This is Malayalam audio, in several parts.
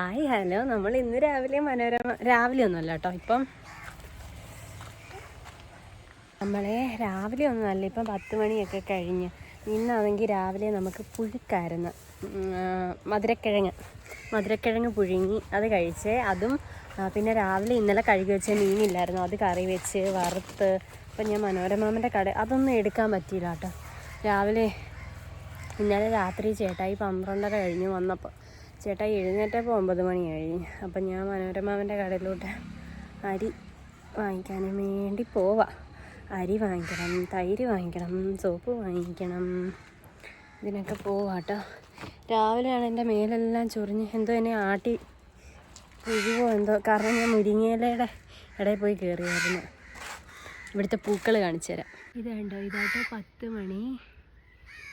Hi hello. നമ്മൾ ഇന്ന് രാവിലെ മനോരമ രാവിലെ ഒന്നുമല്ല കേട്ടോ. ഇപ്പം നമ്മളെ രാവിലെ ഒന്നുമല്ല. ഇപ്പം പത്ത് മണിയൊക്കെ കഴിഞ്ഞ്. ഇന്നാണെങ്കിൽ രാവിലെ നമുക്ക് പുഴുക്കായിരുന്നു മധുരക്കിഴങ്ങ്. മധുരക്കിഴങ്ങ് പുഴുങ്ങി അത് കഴിച്ചേ അതും പിന്നെ രാവിലെ ഇന്നലെ കഴുകി വെച്ച മീനില്ലായിരുന്നു. അത് കറി വെച്ച് വറുത്ത് അപ്പം ഞാൻ മനോരമാമന്റെ കട അതൊന്നും എടുക്കാൻ പറ്റിയില്ല കേട്ടോ. രാവിലെ ഇന്നലെ രാത്രി ചേട്ടായി പന്ത്രണ്ടര കഴിഞ്ഞ് വന്നപ്പോൾ ചേട്ടായി എഴുന്നേറ്റപ്പോൾ ഒമ്പത് മണി കഴിഞ്ഞ് അപ്പം ഞാൻ മനോരമാവന്റെ കടയിലോട്ട് അരി വാങ്ങിക്കാൻ വേണ്ടി പോവാം. അരി വാങ്ങിക്കണം തൈര് വാങ്ങിക്കണം സോപ്പ് വാങ്ങിക്കണം. ഇതിനൊക്കെ പോവാട്ടോ രാവിലെയാണ് എന്റെ മേലെല്ലാം ചൊറിഞ്ഞ്. എന്തോ എന്നെ ആട്ടി പുഴുവോ എന്തോ കാരണം ഞാൻ മുരിങ്ങയിലയുടെ ഇടയിൽ പോയി കയറിയായിരുന്നു ഇവിടുത്തെ പൂക്കൾ കാണിച്ചു തരാം ഇത് കണ്ടോ ഇതാട്ടോ പത്ത് മണി.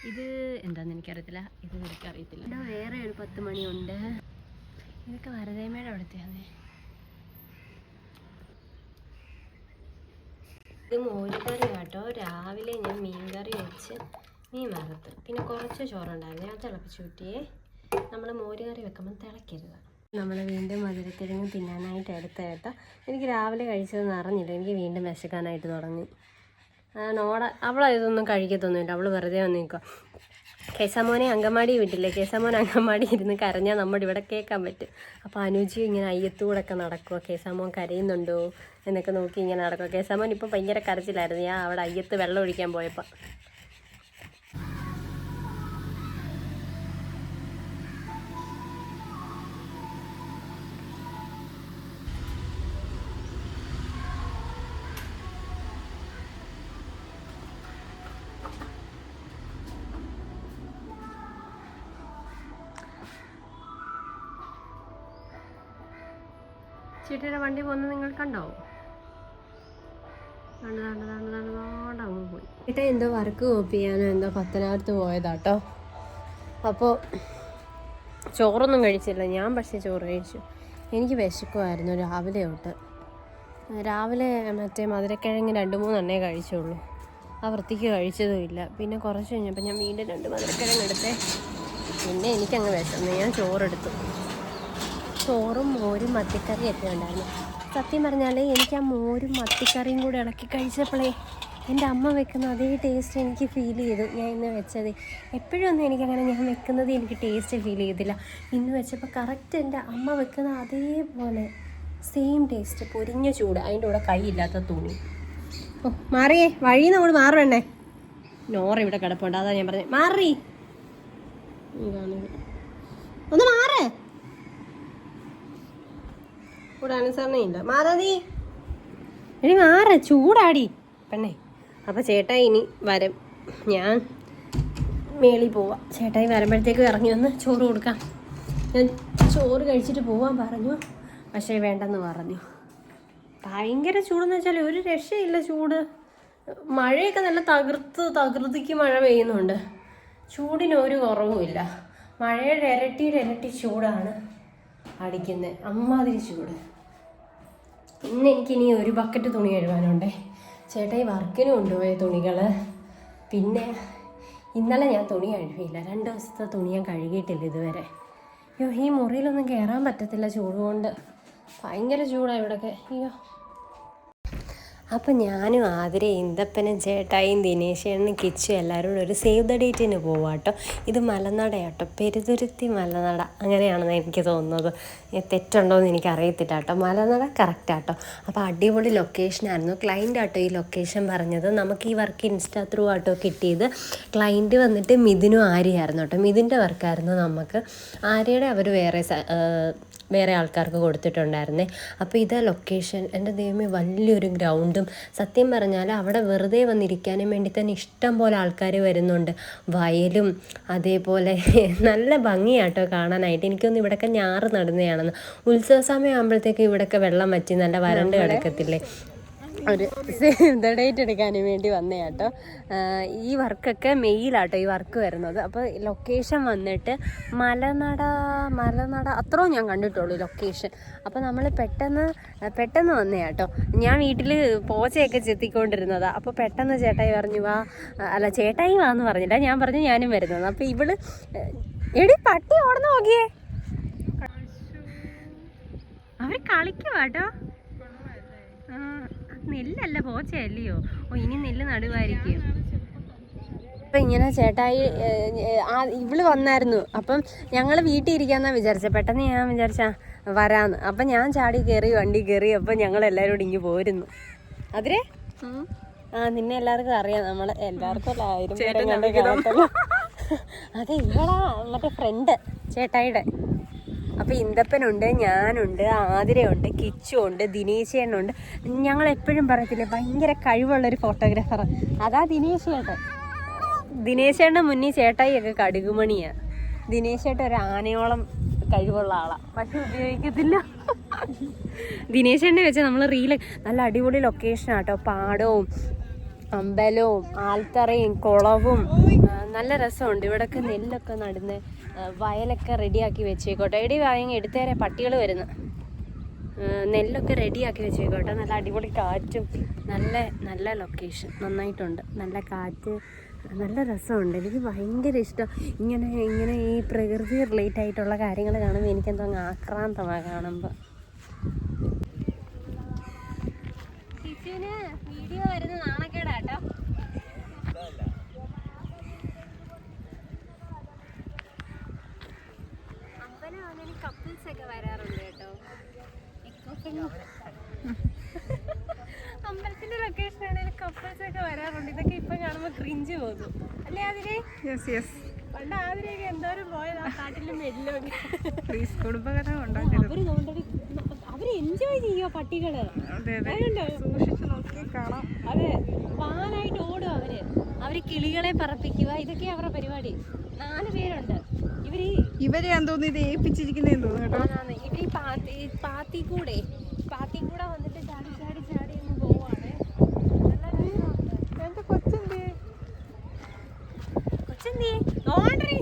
ഇത് എന്താന്ന് എനിക്കറിയത്തില്ല. ഇത് എനിക്കറിയത്തില്ല ഇവിടെ വേറെ ഒരു പത്ത് മണിയുണ്ട്. ഇതൊക്കെ വരതേമയുടെ അവിടുത്തെയാണ് ഇത് മോരുകറി കേട്ടോ രാവിലെ ഞാൻ മീൻകറി വെച്ച് മീൻ വറുത്ത്. പിന്നെ കുറച്ച് ചോറുണ്ടായിരുന്നു. ഞാൻ തിളപ്പിച്ച് കൂട്ടിയേ നമ്മൾ മോരുകറി വെക്കുമ്പോൾ തിളക്കരുത്. നമ്മൾ വീണ്ടും മധുരക്കിഴങ്ങ് തിന്നാനായിട്ട് എടുത്ത കേട്ടോ. എനിക്ക് രാവിലെ കഴിച്ചതെന്ന് അറിഞ്ഞില്ല. എനിക്ക് വീണ്ടും വിശക്കാനായിട്ട് തുടങ്ങി. നോട. അവൾ ഇതൊന്നും കഴിക്കത്തൊന്നുമില്ല. അവൾ വെറുതെ വന്ന് നിൽക്കുക കേസാമോനെ അങ്കമാടി വിട്ടില്ലേ? കേസാമോൻ അങ്കമാടി ഇരുന്ന് കരഞ്ഞാൽ നമ്മുടെ ഇവിടെ കേൾക്കാൻ പറ്റും. അപ്പോൾ അനുജി ഇങ്ങനെ അയ്യത്തൂടൊക്കെ നടക്കുക കേസാമോൻ കരയുന്നുണ്ടോ എന്നൊക്കെ നോക്കി ഇങ്ങനെ നടക്കുക കേസാമോൻ ഇപ്പോൾ ഭയങ്കര കരച്ചിലായിരുന്നു. ഞാൻ അവിടെ അയ്യത്ത് വെള്ളം ഒഴിക്കാൻ പോയപ്പോൾ ചേട്ടിയുടെ വണ്ടി പോകുന്നത് നിങ്ങൾ കണ്ടോ ചേട്ടാ എന്തോ വർക്ക് കോപ്പി ചെയ്യാനോ എന്തോ പത്തനാപുരത്ത് പോയതാട്ടോ. അപ്പോൾ ചോറൊന്നും കഴിച്ചില്ല. ഞാൻ പക്ഷേ ചോറ് കഴിച്ചു. എനിക്ക് വിശക്കുമായിരുന്നു രാവിലെ തൊട്ട്. രാവിലെ മറ്റേ മധുരക്കിഴങ്ങ് രണ്ട് മൂന്നെണ്ണേ കഴിച്ചുള്ളൂ. ആ വൃത്തിക്ക് കഴിച്ചതുമില്ല പിന്നെ കുറച്ച് കഴിഞ്ഞപ്പോൾ ഞാൻ വീണ്ടും രണ്ട് മധുരക്കിഴങ്ങ് എടുത്തേ. പിന്നെ എനിക്കങ്ങ് വിശന്നു. ഞാൻ ചോറെടുത്തു. ചോറും മോരും മത്തിക്കറിയും ഒക്കെ ഉണ്ടായിരുന്നു. സത്യം പറഞ്ഞാൽ എനിക്ക് ആ മോരും മത്തിക്കറിയും കൂടെ ഇളക്കി കഴിച്ചപ്പോഴേ എന്റെ അമ്മ വെക്കുന്ന അതേ ടേസ്റ്റ് എനിക്ക് ഫീൽ ചെയ്തു. ഞാൻ ഇന്ന് വെച്ചത് എപ്പോഴും ഒന്നും എനിക്കങ്ങനെ ഞാൻ വെക്കുന്നത് എനിക്ക് ടേസ്റ്റ് ഫീൽ ചെയ്തില്ല. ഇന്ന് വെച്ചപ്പോൾ കറക്റ്റ് എന്റെ അമ്മ വെക്കുന്ന അതേപോലെ സെയിം ടേസ്റ്റ് പൊരിഞ്ഞ ചൂട്. അതിന്റെ കൂടെ കൈയില്ലാത്ത തുണി. ഓ മാറിയേ. വഴി നമ്മൾ മാറണേ നോറ ഇവിടെ കിടപ്പുണ്ട്. അതാ ഞാൻ പറഞ്ഞത്. മാറി. ഒന്ന് മാറേ. ഇവിടെ അനുസരണയില്ല മാറാതി ഇനി മാറ. ചൂടാടി. പെണ്ണേ. അപ്പൊ ചേട്ടായി ഇനി വരും. ഞാൻ മേളിൽ പോവാം. ചേട്ടായി വരുമ്പോഴത്തേക്ക് ഇറങ്ങി വന്ന് ചോറ് കൊടുക്കാം. ഞാൻ ചോറ് കഴിച്ചിട്ട് പോവാൻ പറഞ്ഞു. പക്ഷേ വേണ്ടെന്ന് പറഞ്ഞു. ഭയങ്കര ചൂടെന്ന് വെച്ചാൽ ഒരു രക്ഷയില്ല ചൂട്. മഴയൊക്കെ നല്ല തകർത്ത് തകൃതിക്ക് മഴ പെയ്യുന്നുണ്ട്. ചൂടിന് ഒരു കുറവുമില്ല മഴയുടെ ഇരട്ടിയുടെ ഇരട്ടി ചൂടാണ് അടിക്കുന്നത് അമ്മാതിരി ചൂട്. ഇന്ന് എനിക്കിനി ഒരു ബക്കറ്റ് തുണി കഴുകാനുണ്ടേ. ചേട്ടാ ഈ വർക്കിന് കൊണ്ടുപോയ തുണികൾ പിന്നെ ഇന്നലെ ഞാൻ തുണി കഴുകിയില്ല. രണ്ട് ദിവസത്തെ തുണി ഞാൻ കഴുകിയിട്ടില്ല ഇതുവരെ. അയ്യോ ഈ മുറിയിലൊന്നും കയറാൻ പറ്റത്തില്ല ചൂട് കൊണ്ട്. ഭയങ്കര ചൂടാണ് ഇവിടെയൊക്കെ അയ്യോ. അപ്പം ഞാനും ആതിരെ ഇന്ദപ്പനും ചേട്ടായും ദിനേശനും കിച്ചു എല്ലാവരും കൂടെ ഒരു സേവ് ദ ഡേറ്റിന് പോവാട്ടോ. ഇത് മലനടയാട്ടോ. പെരുതുരുത്തി മലനട അങ്ങനെയാണെന്ന് എനിക്ക് തോന്നുന്നത്. തെറ്റുണ്ടോ എനിക്ക് അറിയത്തില്ല കേട്ടോ മലനട കറക്റ്റ് ആട്ടോ അപ്പോൾ അടിപൊളി ലൊക്കേഷനായിരുന്നു. ക്ലൈന്റ് ആട്ടോ ഈ ലൊക്കേഷൻ പറഞ്ഞത്. നമുക്ക് ഈ വർക്ക് ഇൻസ്റ്റാ ത്രൂ ആട്ടോ കിട്ടിയത്. ക്ലൈന്റ് വന്നിട്ട് മിഥുനും ആര്യായിരുന്നു കേട്ടോ. മിഥുന്റെ വർക്കായിരുന്നു നമുക്ക്. ആര്യയുടെ അവർ വേറെ വേറെ ആൾക്കാർക്ക് കൊടുത്തിട്ടുണ്ടായിരുന്നേ. അപ്പോൾ ഇതാ ലൊക്കേഷൻ എന്റെ ദൈവമേ വലിയൊരു ഗ്രൗണ്ടും സത്യം പറഞ്ഞാൽ അവിടെ വെറുതെ വന്നിരിക്കാനും വേണ്ടി തന്നെ ഇഷ്ടം പോലെ ആൾക്കാർ വരുന്നുണ്ട്. വയലും അതേപോലെ നല്ല ഭംഗിയാട്ടോ കാണാനായിട്ട്. എനിക്കൊന്ന് ഇവിടെയൊക്കെ ഞാറ് നടുന്നതാണെന്ന്. ഉത്സവ സമയം ആകുമ്പോഴത്തേക്ക് ഇവിടെയൊക്കെ വെള്ളം വറ്റി നല്ല വരണ്ട് കിടക്കത്തില്ലേ? ഒരു സേവ് ദ ഡേറ്റ് എടുക്കാൻ വേണ്ടി വന്നേട്ടോ ഈ വർക്കൊക്കെ മെയിലാട്ടോ ഈ വർക്ക് വരുന്നത്. അപ്പോൾ ലൊക്കേഷൻ വന്നിട്ട് മലനട മലനട അത്രയും ഞാൻ കണ്ടിട്ടുള്ളൂ ലൊക്കേഷൻ അപ്പോൾ നമ്മൾ പെട്ടെന്ന് പെട്ടെന്ന് വന്നേട്ടോ ഞാൻ വീട്ടിൽ പോച്ചയൊക്കെ ചെത്തിക്കൊണ്ടിരുന്നതാണ് അപ്പോൾ പെട്ടെന്ന് ചേട്ടായി പറഞ്ഞു വാ. അല്ല ചേട്ടായി വാ എന്ന് പറഞ്ഞില്ല. ഞാൻ പറഞ്ഞു ഞാനും വരുന്നത്. അപ്പോൾ ഇവൾ എടി പട്ടി ഓടന്ന് നോക്കിയേ. അവർ കളിക്കുവാട്ടോ നെല്ലല്ല പോച്ചയല്ലയോ? ഓ ഇനി നെല്ല് നടുവായിരിക്കും. അപ്പൊ ഇങ്ങനെ ചേട്ടായി ആ ഇവൾ വന്നായിരുന്നു. അപ്പം ഞങ്ങൾ വീട്ടിൽ ഇരിക്കാന്നാ വിചാരിച്ചത് പെട്ടെന്ന് ഞാൻ വിചാരിച്ച വരാന്ന്. അപ്പൊ ഞാൻ ചാടി കയറി വണ്ടി കയറി അപ്പൊ ഞങ്ങൾ എല്ലാവരും കൂടി ഇങ്ങ് പോരുന്നു. അതിരെ? ആ നിന്നെ എല്ലാവർക്കും അറിയാം. നമ്മൾ എല്ലാവർക്കും അല്ല ആയിരം. അതെ ഇവളാ മറ്റേ ഫ്രണ്ട് ചേട്ടായിയുടെ അപ്പൊ ഇന്ദപ്പനുണ്ട് ഞാനുണ്ട് ആതിരയുണ്ട് കിച്ചുണ്ട് ദിനേശേനുണ്ട് ഞങ്ങൾ എപ്പോഴും പറയത്തില്ലേ ഭയങ്കര കഴിവുള്ള ഒരു ഫോട്ടോഗ്രാഫർ അതാ ദിനേശേട്ടൻ. ദിനേശേട്ടന്റെ മുന്നിൽ ചേട്ടായി ഒക്കെ കടുകുമണിയാ. ദിനേശേട്ടൻ ഒരു ആനയോളം കഴിവുള്ള ആളാ. പക്ഷെ ഉപയോഗിക്കത്തില്ല. ദിനേശേട്ടനെ വെച്ച് നമ്മൾ റീൽ നല്ല അടിപൊളി ലൊക്കേഷൻ ആട്ടോ. പാടവും അമ്പലവും ആൽത്തറയും കുളവും നല്ല രസമുണ്ട്. ഇവിടെയൊക്കെ നെല്ലൊക്കെ നടുന്ന്. വയലൊക്കെ റെഡിയാക്കി വെച്ചേക്കോട്ടെ. എടി വാങ്ങി എടുത്തേരെ പട്ടികൾ വരുന്നു. നെല്ലൊക്കെ റെഡിയാക്കി വെച്ചേക്കോട്ടെ. നല്ല അടിപൊളി കാറ്റും നല്ല നല്ല ലൊക്കേഷൻ നന്നായിട്ടുണ്ട്. നല്ല കാറ്റ് നല്ല രസമുണ്ട്. എനിക്ക് ഭയങ്കര ഇഷ്ടം. ഇങ്ങനെ ഇങ്ങനെ ഈ പ്രകൃതി റിലേറ്റ് ആയിട്ടുള്ള കാര്യങ്ങൾ കാണുമ്പോൾ എനിക്കെന്തോ അങ്ങ് ആക്രാന്തമാണ് കാണുമ്പോൾ വീഡിയോ വരുന്ന നാണക്കേടാട്ടോ അമ്പലം കപ്പിൾസ് ഒക്കെ വരാറുണ്ട് കേട്ടോ അമ്പലത്തിന്റെ ലൊക്കേഷൻ ആണെങ്കിൽ കപ്പിൾസ് ഒക്കെ വരാറുണ്ട് ഇതൊക്കെ ഇപ്പൊ കാണുമ്പോ ക്രിഞ്ച് പോകുന്നു അല്ലേ അതിന് യെസ് യെസ് പണ്ട് ആതിരയൊക്കെ എന്തോരം പോയത്? ആ കാട്ടിലും മെല്ലൊക്കെ പ്ലീസ് കുടുംബകഥ ഉണ്ടോ അവർ നോണ്ടടി അവർ എൻജോയ് ചെയ്യുക പട്ടികൾ? അതെ അതെ. അതുണ്ടോ സൂക്ഷിച്ച് നോക്കി കാണാം. അതെ വാനായിട്ട് ഓടും അവർ. അവർ കിളികളെ പറപ്പിക്കുക ഇതൊക്കെ അവരുടെ പരിപാടി. നാല് പേരുണ്ട്. ഇവർ ഇവരെ എന്തോന്ന് ഇത് ഏൽപ്പിച്ചിരിക്കുന്നതെന്ന് തോന്നുന്നു കേട്ടോ. ഇവർ പാത്തി പാത്തി കൂടെ പാത്തി കൂടെ വന്നിട്ട് ചാടി ചാടി ചാടി അങ്ങ് പോവാണ് നല്ല രസമുണ്ട്. എന്റെ കൊച്ചെന്തേ കൊച്ചെന്തിയെ നോണ്ടറി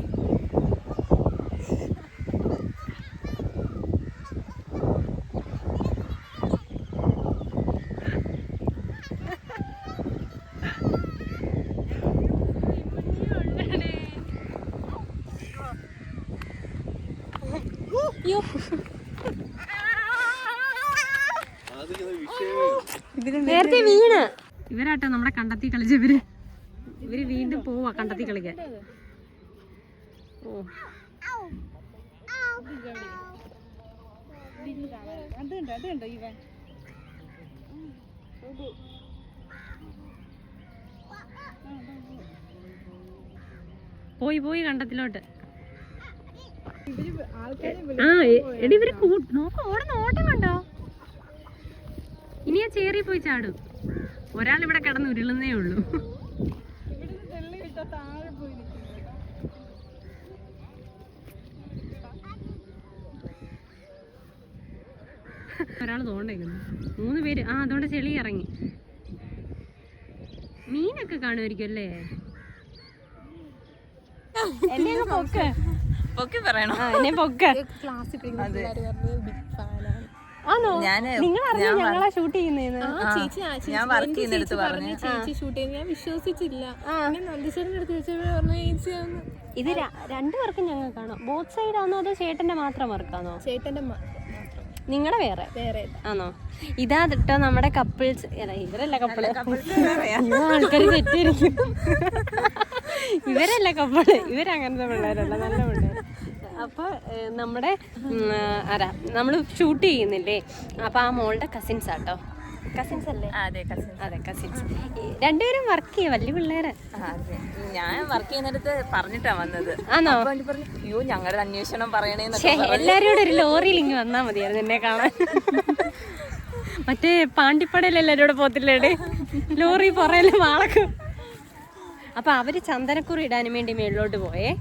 നേരത്തെ വീണ്. ഇവരാട്ടോ നമ്മളെ കണ്ടെത്തി കളിച്ച ഇവർ വീണ്ടും പോവാ കണ്ടെത്തി കളിക്കാൻ. ഓ. പോയി പോയി കണ്ടത്തിലോട്ട്. ആ എടി ഇവർ നോക്ക ഓടുന്ന ഓട്ടം കണ്ടോ? ഇനി ചേറി പോയി ചാടും. ഒരാൾ ഇവിടെ കിടന്ന് ഉരുളുന്നേ ഉള്ളൂ. ഇവിടുന്ന് ആൾ താഴെ പോയി ഒരാൾ തോണ്ടേക്കുന്നു. മൂന്ന് പേര്. ആ അതുകൊണ്ട് ചെളി ഇറങ്ങി. മീനൊക്കെ കാണുമായിരിക്കും അല്ലേ? എന്നെ പൊക്ക്. പൊക്കി പറയണോ? എന്നെ പൊക്ക്. ക്ലാസ്സിൽ അറിഞ്ഞോ ഞങ്ങളാ ഷൂട്ട് ചെയ്യുന്നതെന്ന് ചേച്ചി ആ ചേച്ചി ഞാൻ വർക്ക് എന്റെ ചെയ്യുന്നിടത്ത് പറഞ്ഞു. ചേച്ചി ഷൂട്ട് ചെയ്യുന്നത് ഞാൻ വിശ്വസിച്ചില്ല. അടുത്ത് ചോദിച്ചപ്പോൾ പറഞ്ഞു ഇത് രണ്ടു പേർക്കും ഞങ്ങൾ കാണാം ബോത്ത് സൈഡ് ആണോ അതോ ചേട്ടന്റെ മാത്രം വർക്കാണോ? ചേട്ടന്റെ മാത്രം. നിങ്ങളുടെ വേറെ? വേറെ. ആണോ? ഇതാ കേട്ടോ നമ്മുടെ കപ്പിൾസ് ഇവരല്ല കപ്പിൾ ആൾക്കാർ തെറ്റിയിരിക്കും ഇവരല്ല കപ്പിൾ ഇവരങ്ങനത്തെ പിള്ളേരല്ല നല്ല പിള്ളേർ അപ്പൊ നമ്മുടെ അതാ ആരാ? നമ്മൾ ഷൂട്ട് ചെയ്യുന്നില്ലേ? അപ്പൊ ആ മോളുടെ കസിൻസ് ആട്ടോ. കസിൻസ് അല്ലേ? അതെ കസിൻസ് അതെ കസിൻസ് രണ്ടുപേരും വർക്ക് ചെയ്യാം? വലിയ പിള്ളേരെ. ഞാൻ വർക്ക് ചെയ്യുന്നിടത്ത് പറഞ്ഞിട്ടാ വന്നത്. ആണോ അയ്യോ ഞങ്ങളുടെ അന്വേഷണം പറയണേന്നൊക്കെ എല്ലാരോടും ഒരു ലോറിയിൽ ഇങ്ങ് വന്നാ മതിയായിരുന്നു എന്നെ കാണാൻ. മറ്റേ പാണ്ടിപ്പടയിൽ എല്ലാരും കൂടെ പോത്തില്ലേടെ ലോറി പുറയിൽ വാളക്കും. അപ്പൊ അവർ ചന്ദനക്കുറി ഇടാനും വേണ്ടി മേളിലോട്ട് പോയേ.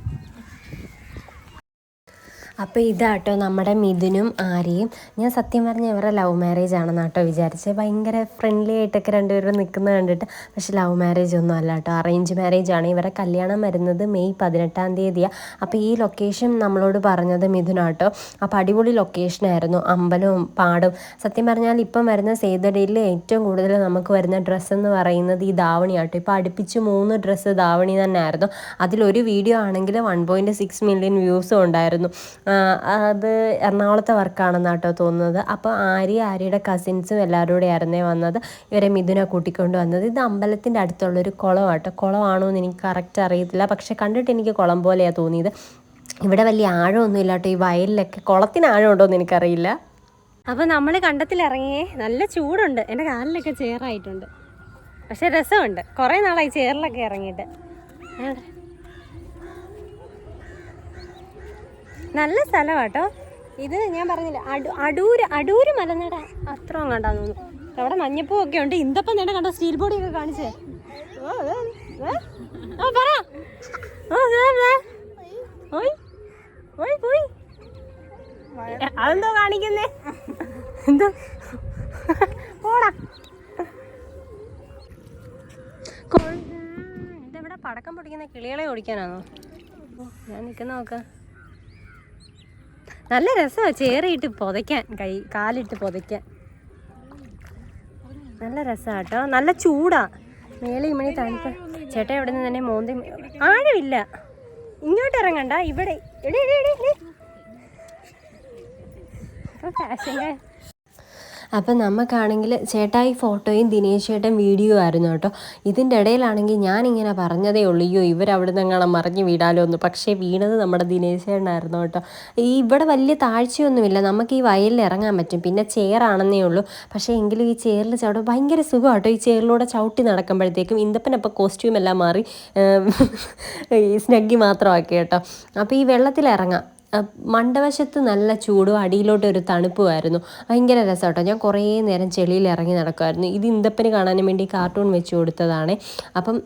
അപ്പോൾ ഇതാട്ടോ നമ്മുടെ മിഥുനും ആര്യയും. ഞാൻ സത്യം പറഞ്ഞ ഇവരുടെ ലവ് മാരേജ് ആണെന്ന് കേട്ടോ വിചാരിച്ചത് ഭയങ്കര ഫ്രണ്ട്ലി ആയിട്ടൊക്കെ രണ്ടുപേരും നിൽക്കുന്നത് കണ്ടിട്ട്. പക്ഷെ ലവ് മാരേജ് ഒന്നും അല്ല കേട്ടോ അറേഞ്ച് മാരേജ് ആണ്. ഇവരുടെ കല്യാണം വരുന്നത് മെയ് പതിനെട്ടാം തീയതിയാണ് അപ്പോൾ ഈ ലൊക്കേഷൻ നമ്മളോട് പറഞ്ഞത് മിഥുനാട്ടോ അപ്പോൾ അടിപൊളി ലൊക്കേഷനായിരുന്നു അമ്പലവും പാടും. സത്യം പറഞ്ഞാൽ ഇപ്പം വരുന്ന സേതടിയിൽ ഏറ്റവും കൂടുതൽ നമുക്ക് വരുന്ന ഡ്രസ്സ് എന്ന് പറയുന്നത് ഈ ധാവണി ആട്ടോ. ഇപ്പോൾ അടുപ്പിച്ച് മൂന്ന് ഡ്രസ്സ് ധാവണി തന്നെ ആയിരുന്നു. അതിലൊരു വീഡിയോ ആണെങ്കിൽ വൺ പോയിന്റ് സിക്സ് മില്യൺ വ്യൂസും ഉണ്ടായിരുന്നു. അത് എറണാകുളത്തെ വർക്കാണെന്നാണ് കേട്ടോ തോന്നുന്നത്. അപ്പോൾ ആര്യ ആര്യയുടെ കസിൻസും എല്ലാവരും കൂടെ ആയിരുന്നേ വന്നത്. ഇവരെ മിഥുനെ കൂട്ടിക്കൊണ്ട് വന്നത്. ഇത് അമ്പലത്തിന്റെ അടുത്തുള്ളൊരു കുളമാട്ടോ കുളമാണോ എന്ന് എനിക്ക് കറക്റ്റ് അറിയത്തില്ല. പക്ഷേ കണ്ടിട്ട് എനിക്ക് കുളം പോലെയാണ് തോന്നിയത്. ഇവിടെ വലിയ ആഴമൊന്നും ഇല്ല കേട്ടോ ഈ വയലിലൊക്കെ കുളത്തിന് ആഴമുണ്ടോ എന്ന് എനിക്കറിയില്ല. അപ്പോൾ നമ്മൾ കണ്ടത്തിലിറങ്ങിയേ നല്ല ചൂടുണ്ട്. എന്റെ കാലിലൊക്കെ ചേറായിട്ടുണ്ട്. പക്ഷേ രസമുണ്ട്. കുറേ നാളായി ചേറിലൊക്കെ ഇറങ്ങിയിട്ട്. നല്ല സ്ഥലമാട്ടോ ഇത് ഞാൻ പറഞ്ഞില്ല അടൂ അടൂര് അടൂര് മലനട. അത്ര കണ്ടാന്ന് തോന്നുന്നു. അവിടെ മഞ്ഞപ്പൂ ഒക്കെ ഉണ്ട്. ഇന്തപ്പം നേടെ കണ്ടോ സ്റ്റീൽ ബോഡി ഒക്കെ കാണിച്ചേ. ഓ, പറ. അതെന്തോ കാണിക്കുന്നേ? എന്തോ? പോടാ. ഇതെവിടെ പടക്കം പൊടിക്കുന്ന കിളികളെ ഓടിക്കാനാണോ ഞാൻ നിൽക്കുന്ന നോക്ക. നല്ല രസമാണ് ചേറിയിട്ട് പുതയ്ക്കാൻ കൈ കാലിട്ട് പുതയ്ക്കാൻ. നല്ല രസമാണ് കേട്ടോ നല്ല ചൂടാ. മേലെ ഇമ്മണി തണുപ്പ് ചേട്ടാ ഇവിടെ നിന്ന് തന്നെ മോന്തി ആഴമില്ല. ഇങ്ങോട്ട് ഇറങ്ങണ്ട ഇവിടെ എടി. അപ്പം നമുക്കാണെങ്കിൽ ചേട്ടായി ഫോട്ടോയും ദിനേശ് ചേട്ടൻ വീഡിയോ ആയിരുന്നു കേട്ടോ. ഇതിന്റെ ഇടയിലാണെങ്കിൽ ഞാനിങ്ങനെ പറഞ്ഞതേ ഉള്ളൂ അയ്യോ ഇവരവിടെ നിന്നെങ്ങനെ മറിഞ്ഞ് വീടാലോ എന്ന്. പക്ഷേ വീണത് നമ്മുടെ ദിനേശ് ചേട്ടനായിരുന്നു കേട്ടോ. ഈ ഇവിടെ വലിയ താഴ്ചയൊന്നുമില്ല നമുക്ക് ഈ വയലിൽ ഇറങ്ങാൻ പറ്റും. പിന്നെ ചെയറാണെന്നേ ഉള്ളൂ. പക്ഷേ എങ്കിലും ഈ ചെയറിൽ ചവിട്ടും ഭയങ്കര സുഖം കേട്ടോ. ഈ ചെയറിലൂടെ ചവിട്ടി നടക്കുമ്പോഴത്തേക്കും ഇന്തപ്പനപ്പോൾ കോസ്റ്റ്യൂം എല്ലാം മാറി ഈ സ്നഗ്ഗി മാത്രമാക്കി കേട്ടോ. അപ്പോൾ ഈ വെള്ളത്തിൽ ഇറങ്ങാം മണ്ടവശത്ത് നല്ല ചൂടും അടിയിലോട്ട് ഒരു തണുപ്പുമായിരുന്നു. ഭയങ്കര രസം കേട്ടോ ഞാൻ കുറേ നേരം ചെളിയിൽ ഇറങ്ങി നടക്കുമായിരുന്നു. ഇത് ഇന്തപ്പന് കാണാനും വേണ്ടി കാർട്ടൂൺ വെച്ച് കൊടുത്തതാണ്. അപ്പം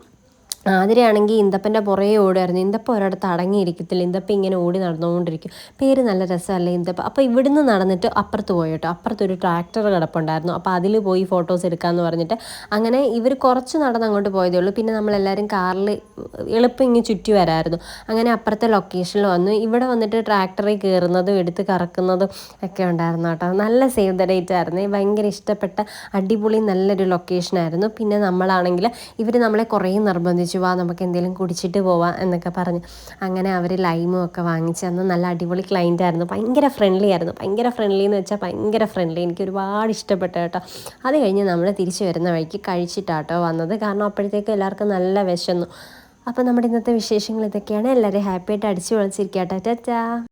ആതിരയാണെങ്കിൽ ഇന്തപ്പന്റെ പുറകെ ഓടുമായിരുന്നു ഇന്തപ്പ ഒരിടത്ത് അടങ്ങിയിരിക്കത്തില്ല. ഇന്തപ്പ ഇങ്ങനെ ഓടി നടന്നുകൊണ്ടിരിക്കും. പേര് നല്ല രസമല്ലേ ഇന്തപ്പ. അപ്പോൾ ഇവിടുന്ന് നടന്നിട്ട് അപ്പുറത്ത് പോയി കേട്ടോ. അപ്പുറത്ത് ഒരു ട്രാക്ടർ കിടപ്പുണ്ടായിരുന്നു. അപ്പോൾ അതിൽ പോയി ഫോട്ടോസ് എടുക്കാമെന്ന് പറഞ്ഞിട്ട് അങ്ങനെ ഇവർ കുറച്ച് നടന്ന് അങ്ങോട്ട് പോയതേ ഉള്ളൂ. പിന്നെ നമ്മളെല്ലാവരും കാറിൽ എളുപ്പം ഇങ്ങനെ ചുറ്റി വരായിരുന്നു. അങ്ങനെ അപ്പുറത്തെ ലൊക്കേഷനിൽ വന്നു. ഇവിടെ വന്നിട്ട് ട്രാക്ടറിൽ കയറുന്നതും എടുത്ത് കറക്കുന്നതും ഒക്കെ ഉണ്ടായിരുന്നു കേട്ടോ. നല്ല സേവ് ദ ഡേറ്റ് ആയിരുന്നു. ഭയങ്കര ഇഷ്ടപ്പെട്ട അടിപൊളി നല്ലൊരു ലൊക്കേഷനായിരുന്നു പിന്നെ നമ്മളാണെങ്കിൽ ഇവർ നമ്മളെ കുറേ നിർബന്ധിച്ചു. വാ നമുക്ക് എന്തെങ്കിലും കുടിച്ചിട്ട് പോവാം എന്നൊക്കെ പറഞ്ഞ്. അങ്ങനെ അവർ ലൈമും ഒക്കെ വാങ്ങിച്ച് അന്ന് നല്ല അടിപൊളി ക്ലൈന്റ് ആയിരുന്നു. ഭയങ്കര ഫ്രണ്ട്ലി ആയിരുന്നു. ഭയങ്കര ഫ്രണ്ട്ലി എന്ന് വെച്ചാൽ ഭയങ്കര ഫ്രണ്ട്ലി എനിക്ക് ഒരുപാട് ഇഷ്ടപ്പെട്ട കേട്ടോ. അത് കഴിഞ്ഞ് നമ്മൾ തിരിച്ചു വരുന്ന വഴിക്ക് കഴിച്ചിട്ടാട്ടോ വന്നത്. കാരണം അപ്പോഴത്തേക്കും എല്ലാവർക്കും നല്ല വിശന്നു. അപ്പോൾ നമ്മുടെ ഇന്നത്തെ വിശേഷങ്ങൾ ഇതൊക്കെയാണ്. എല്ലാവരും ഹാപ്പിയായിട്ട് അടിച്ചു പൊളിച്ചിരിക്കട്ടെ. ടാറ്റാ.